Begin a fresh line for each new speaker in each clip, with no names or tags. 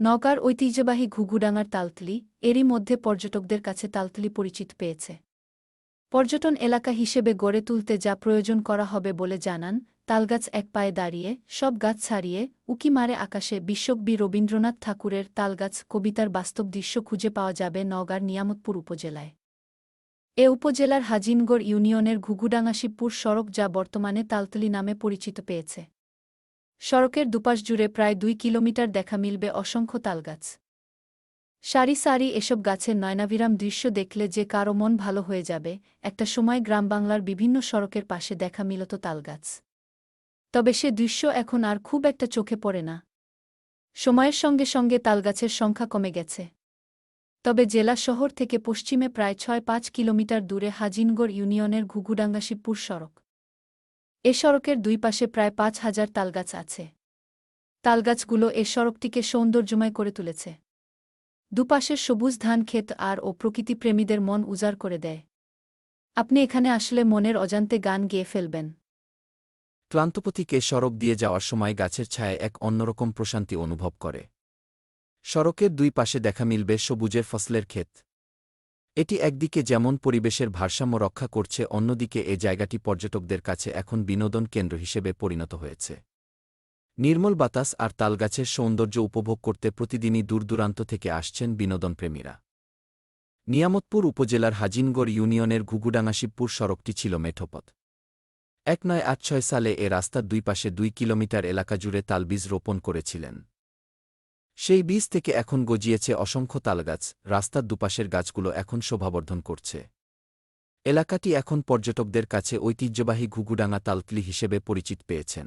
নওগাঁর ঐতিহ্যবাহী ঘুঘুডাঙার তালতলি এরই মধ্যে পর্যটকদের কাছে তালতলি পরিচিত পেয়েছে। পর্যটন এলাকা হিসেবে গড়ে তুলতে যা প্রয়োজন করা হবে বলে জানান, তালগাছ এক পায়ে দাঁড়িয়ে, সব গাছ ছাড়িয়ে, উকি মারে আকাশে বিশ্বকবি রবীন্দ্রনাথ ঠাকুরের তালগাছ কবিতার বাস্তব দৃশ্য খুঁজে পাওয়া যাবে নওগাঁর নিয়ামতপুর উপজেলায়। এ উপজেলার হাজিনগড় ইউনিয়নের ঘুঘুডাঙ্গা শিবপুর সড়ক যা বর্তমানে তালতলি নামে পরিচিত পেয়েছে। সড়কের দুপাশ জুড়ে প্রায় দুই কিলোমিটার দেখা মিলবে অসংখ্য তালগাছ। সারি সারি এসব গাছের নয়নাভিরাম দৃশ্য দেখলে যে কারও মন ভালো হয়ে যাবে, একটা সময় গ্রাম বাংলার বিভিন্ন সড়কের পাশে দেখা মিলত তালগাছ। তবে সে দৃশ্য এখন আর খুব একটা চোখে পড়ে না। সময়ের সঙ্গে সঙ্গে তালগাছের সংখ্যা কমে গেছে। তবে জেলা শহর থেকে পশ্চিমে প্রায় ছয় পাঁচ কিলোমিটার দূরে হাজিনগড় ইউনিয়নের ঘুঘুডাঙ্গা শিবপুর সড়ক। এ সড়কের দুই পাশে প্রায় পাঁচ হাজার তালগাছ আছে। তালগাছগুলো এ সড়কটিকে সৌন্দর্যময় করে তুলেছে। দুপাশের সবুজ ধান ক্ষেত আর ও প্রকৃতিপ্রেমীদের মন উজাড় করে দেয়। আপনি এখানে আসলে মনের অজান্তে গান গেয়ে ফেলবেন।
ক্লান্তপতিকে সড়ক দিয়ে যাওয়ার সময় গাছের ছায়ায় এক অন্যরকম প্রশান্তি অনুভব করে। সড়কের দুই পাশে দেখা মিলবে সবুজের ফসলের ক্ষেত। এটি একদিকে যেমন পরিবেশের ভারসাম্য রক্ষা করছে, অন্যদিকে এ জায়গাটি পর্যটকদের কাছে এখন বিনোদন কেন্দ্র হিসেবে পরিণত হয়েছে। নির্মল বাতাস আর তালগাছের সৌন্দর্য উপভোগ করতে প্রতিদিনই দূরদূরান্ত থেকে আসছেন বিনোদনপ্রেমীরা। নিয়ামতপুর উপজেলার হাজিনগড় ইউনিয়নের ঘুঘুডাঙ্গা শিবপুর সড়কটি ছিল মেঠোপথ। এক নয় আট ছয় সালে এ রাস্তার দুই পাশে দুই কিলোমিটার এলাকা জুড়ে তালবীজ রোপণ করেছিলেন। সেই বীজ থেকে এখন গজিয়েছে অসংখ্য তালগাছ, রাস্তার দুপাশের গাছগুলো এখন শোভাবর্ধন করছে। এলাকাটি এখন পর্যটকদের কাছে ঐতিহ্যবাহী ঘুঘুডাঙ্গা তালতলি হিসেবে পরিচিত পেয়েছেন।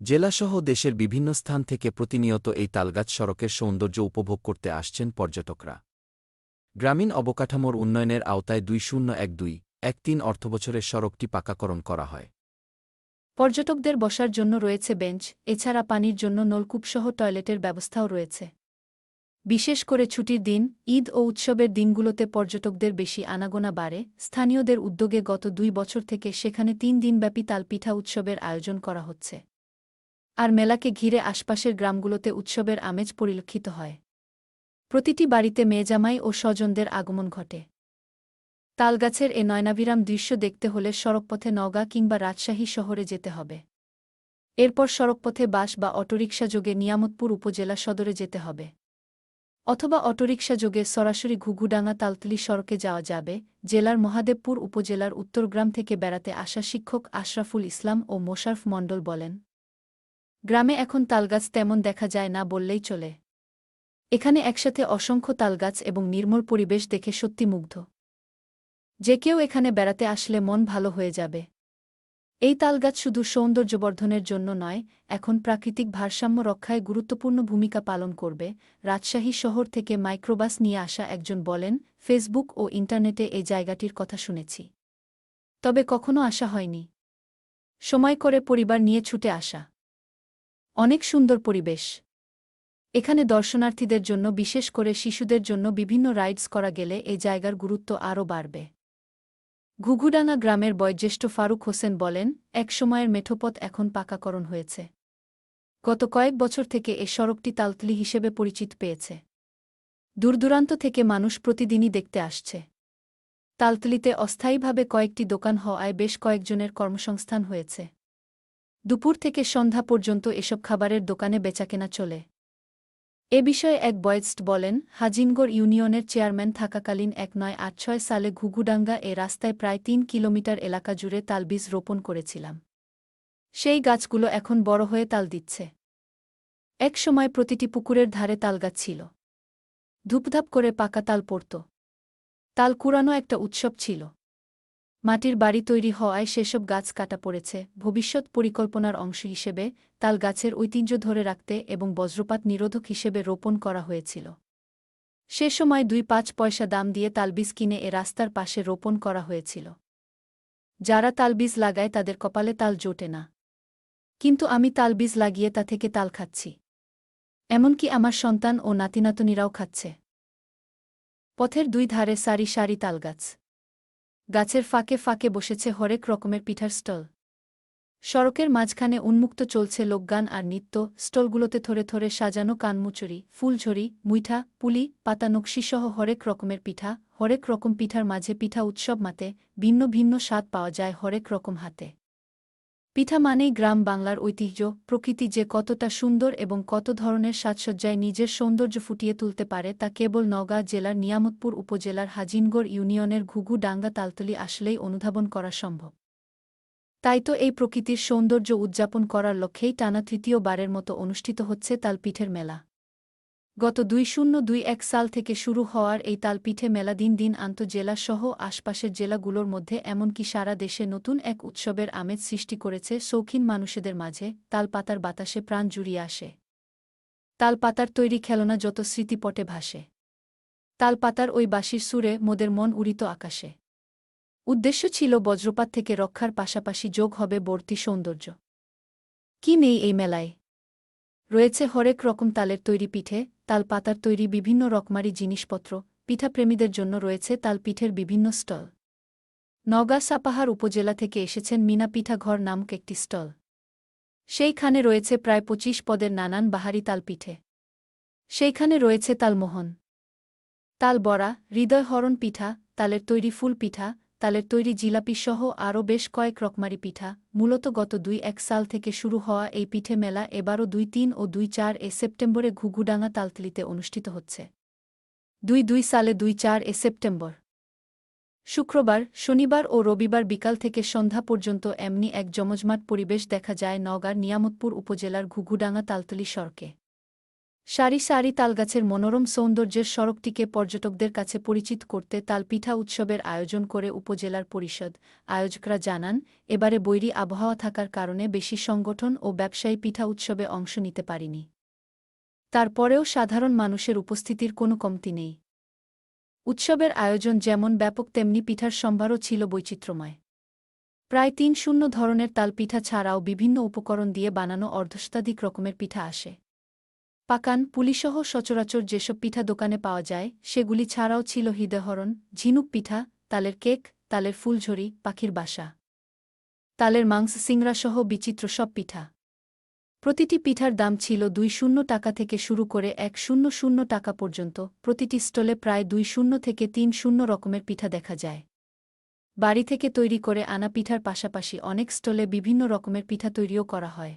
জেলাসহ দেশের বিভিন্ন স্থান থেকে প্রতিনিয়ত এই তালগাছ সড়কের সৌন্দর্য উপভোগ করতে আসছেন পর্যটকরা। গ্রামীণ অবকাঠামোর উন্নয়নের আওতায় দুই শূন্য এক দুই এক তিন অর্থবছরের সড়কটি পাকাকরণ করা হয়।
পর্যটকদের বসার জন্য রয়েছে বেঞ্চ, এছাড়া পানির জন্য নলকূপসহ টয়লেটের ব্যবস্থাও রয়েছে। বিশেষ করে ছুটির দিন, ঈদ ও উৎসবের দিনগুলোতে পর্যটকদের বেশি আনাগোনা বাড়ে। স্থানীয়দের উদ্যোগে গত দুই বছর থেকে সেখানে তিন দিনব্যাপী তালপিঠা উৎসবের আয়োজন করা হচ্ছে। আর মেলাকে ঘিরে আশপাশের গ্রামগুলোতে উৎসবের আমেজ পরিলক্ষিত হয়। প্রতিটি বাড়িতে মেয়েজামাই ও স্বজনদের আগমন ঘটে। তালগাছের এ নয়নাভিরাম দৃশ্য দেখতে হলে সড়কপথে নওগাঁ কিংবা রাজশাহী শহরে যেতে হবে। এরপর সড়কপথে বাস বা অটোরিকশা যোগে নিয়ামতপুর উপজেলা সদরে যেতে হবে। অথবা অটোরিকশা যোগে সরাসরি ঘুঘুডাঙ্গা তালতলি সড়কে যাওয়া যাবে, জেলার মহাদেবপুর উপজেলার উত্তরগ্রাম থেকে বেড়াতে আসা শিক্ষক আশরাফুল ইসলাম ও মোশারফ মণ্ডল বলেন, গ্রামে এখন তালগাছ তেমন দেখা যায় না বললেই চলে। এখানে একসাথে অসংখ্য তালগাছ এবং নির্মল পরিবেশ দেখে সত্যি মুগ্ধ। যে কেউ এখানে বেড়াতে আসলে মন ভালো হয়ে যাবে। এই তালগাছ শুধু সৌন্দর্যবর্ধনের জন্য নয়, এখন প্রাকৃতিক ভারসাম্য রক্ষায় গুরুত্বপূর্ণ ভূমিকা পালন করবে, রাজশাহী শহর থেকে মাইক্রোবাস নিয়ে আসা একজন বলেন, ফেসবুক ও ইন্টারনেটে এই জায়গাটির কথা শুনেছি। তবে কখনো আসা হয়নি। সময় করে পরিবার নিয়ে ছুটে আসা। অনেক সুন্দর পরিবেশ। এখানে দর্শনার্থীদের জন্য, বিশেষ করে শিশুদের জন্য বিভিন্ন রাইডস করা গেলে এই জায়গার গুরুত্ব আরও বাড়বে। ঘুঘুডাঙ্গা গ্রামের বয়োজ্যেষ্ঠ ফারুক হোসেন বলেন, এক সময়ের মেঠোপথ এখন পাকাকরণ হয়েছে। গত কয়েক বছর থেকে এ সড়কটি তালতলি হিসেবে পরিচিত পেয়েছে। দূরদূরান্ত থেকে মানুষ প্রতিদিনই দেখতে আসছে। তালতলিতে অস্থায়ীভাবে কয়েকটি দোকান হওয়ায় বেশ কয়েকজনের কর্মসংস্থান হয়েছে। দুপুর থেকে সন্ধ্যা পর্যন্ত এসব খাবারের দোকানে বেচাকেনা চলে। এ বিষয়ে এক বয়েস্ট বলেন, হাজিনগড় ইউনিয়নের চেয়ারম্যান থাকাকালীন এক নয় আট ছয় সালে ঘুঘুডাঙ্গা এ রাস্তায় প্রায় তিন কিলোমিটার এলাকা জুড়ে তালবীজ রোপণ করেছিলাম। সেই গাছগুলো এখন বড় হয়ে তাল দিচ্ছে। এক সময় প্রতিটি পুকুরের ধারে তালগাছ ছিল। ধূপধাপ করে পাকা তাল পড়ত। তাল কুড়ানো একটা উৎসব ছিল। মাটির বাড়ি তৈরি হওয়ায় সেসব গাছ কাটা পড়েছে। ভবিষ্যৎ পরিকল্পনার অংশ হিসেবে তাল গাছের ঐতিহ্য ধরে রাখতে এবং বজ্রপাত নিরোধক হিসেবে রোপণ করা হয়েছিল। সে সময় দুই পাঁচ পয়সা দাম দিয়ে তালবীজ কিনে এ রাস্তার পাশে রোপণ করা হয়েছিল। যারা তালবীজ লাগায় তাদের কপালে তাল জোটে না। কিন্তু আমি তালবীজ লাগিয়ে তা থেকে তাল খাচ্ছি। এমনকি আমার সন্তান ও নাতিনাতনিরাও খাচ্ছে। পথের দুই ধারে সারি সারি তালগাছ। গাছের ফাঁকে ফাঁকে বসেছে হরেক রকমের পিঠার স্টল। সড়কের মাঝখানে উন্মুক্ত চলছে লোকগান আর নৃত্য, স্টলগুলোতে থরে থরে সাজানো কানমুচুরি ফুলঝড়ি, মুইঠা, পুলি পাতা নকশিসহ হরেক রকমের পিঠা, হরেক রকম পিঠার মাঝে পিঠা উৎসব মাতে ভিন্ন ভিন্ন স্বাদ পাওয়া যায় হরেক রকম হাতে। পিঠা মানেই গ্রাম বাংলার ঐতিহ্য, প্রকৃতি যে কতটা সুন্দর এবং কত ধরনের সাজসজ্জায় নিজের সৌন্দর্য ফুটিয়ে তুলতে পারে তা কেবল নওগাঁ জেলার নিয়ামতপুর উপজেলার হাজিনগড় ইউনিয়নের ঘুঘু ডাঙ্গা তালতলি আসলেই অনুধাবন করা সম্ভব। তাই তো এই প্রকৃতির সৌন্দর্য উদযাপন করার লক্ষ্যেই টানা তৃতীয়বারের মতো অনুষ্ঠিত হচ্ছে তালপিঠের মেলা। গত দুই শূন্য দুই এক সাল থেকে শুরু হওয়ার এই তালপিঠে মেলা দিন দিন আন্তজেলা সহ আশপাশের জেলাগুলোর মধ্যে এমনকি সারা দেশে নতুন এক উৎসবের আমেজ সৃষ্টি করেছে শৌখিন মানুষেদের মাঝে তালপাতার বাতাসে প্রাণ জুড়িয়ে আসে। তালপাতার তৈরি খেলনা যত স্মৃতিপটে ভাসে। তালপাতার ওই বাঁশির সুরে মোদের মন উড়িত আকাশে। উদ্দেশ্য ছিল বজ্রপাত থেকে রক্ষার পাশাপাশি যোগ হবে বর্তি সৌন্দর্য। কি নেই এই মেলায়? রয়েছে হরেক রকম তালের তৈরি পিঠে তাল পাতার তৈরি বিভিন্ন রকমারি জিনিসপত্র, পিঠাপ্রেমীদের জন্য রয়েছে তাল পিঠের বিভিন্ন স্টল। নওগাঁ সাপাহার উপজেলা থেকে এসেছেন মিনা পিঠা ঘর নামক একটি স্টল। সেইখানে রয়েছে প্রায় পঁচিশ পদের নানান বাহারি তাল পিঠে সেইখানে রয়েছে তালমোহন। তাল বড়া হৃদয়হরণ পিঠা, তালের তৈরি ফুল পিঠা তালের তৈরি জিলাপি সহ আরও বেশ কয়েক রকমারি পিঠা, মূলত গত দুই এক সাল থেকে শুরু হওয়া এই পিঠে মেলা এবারও দুই তিন ও দুই চার এ সেপ্টেম্বরে ঘুঘুডাঙ্গা তালতলিতে অনুষ্ঠিত হচ্ছে। দুই দুই সালে দুই চার এ সেপ্টেম্বর। শুক্রবার, শনিবার ও রবিবার বিকাল থেকে সন্ধ্যা পর্যন্ত এমনি এক জমজমাট পরিবেশ দেখা যায় নওগাঁর নিয়ামতপুর উপজেলার ঘুঘুডাঙ্গা তালতলি সড়কে। সারি সারি তালগাছের মনোরম সৌন্দর্যের সড়কটিকে পর্যটকদের কাছে পরিচিত করতে তালপিঠা উৎসবের আয়োজন করে উপজেলার পরিষদ। আয়োজকরা জানান, এবারে বৈরী আবহাওয়া থাকার কারণে বেশি সংগঠন ও ব্যবসায়ী পিঠা উৎসবে অংশ নিতে পারিনি। তারপরেও সাধারণ মানুষের উপস্থিতির কোনো কমতি নেই। উৎসবের আয়োজন যেমন ব্যাপক, তেমনি পিঠার সম্ভারও ছিল বৈচিত্র্যময়। প্রায় তিন শূন্য ধরনের তালপিঠা ছাড়াও বিভিন্ন উপকরণ দিয়ে বানানো অর্ধশতাধিক রকমের পিঠা আসে। পাকান পুলিসহ সচরাচর যেসব পিঠা দোকানে পাওয়া যায়, সেগুলি ছাড়াও ছিল হৃদয়হরণ, ঝিনুক পিঠা, তালের কেক, তালের ফুলঝড়ি পাখির বাসা। তালের মাংস সিংড়াসহ বিচিত্র সব পিঠা। প্রতিটি পিঠার দাম ছিল দুই শূন্য টাকা থেকে শুরু করে এক শূন্য শূন্য টাকা পর্যন্ত, প্রতিটি স্টলে প্রায় দুই শূন্য থেকে তিন শূন্য রকমের পিঠা দেখা যায়। বাড়ি থেকে তৈরি করে আনা পিঠার পাশাপাশি অনেক স্টলে বিভিন্ন রকমের পিঠা তৈরিও করা হয়।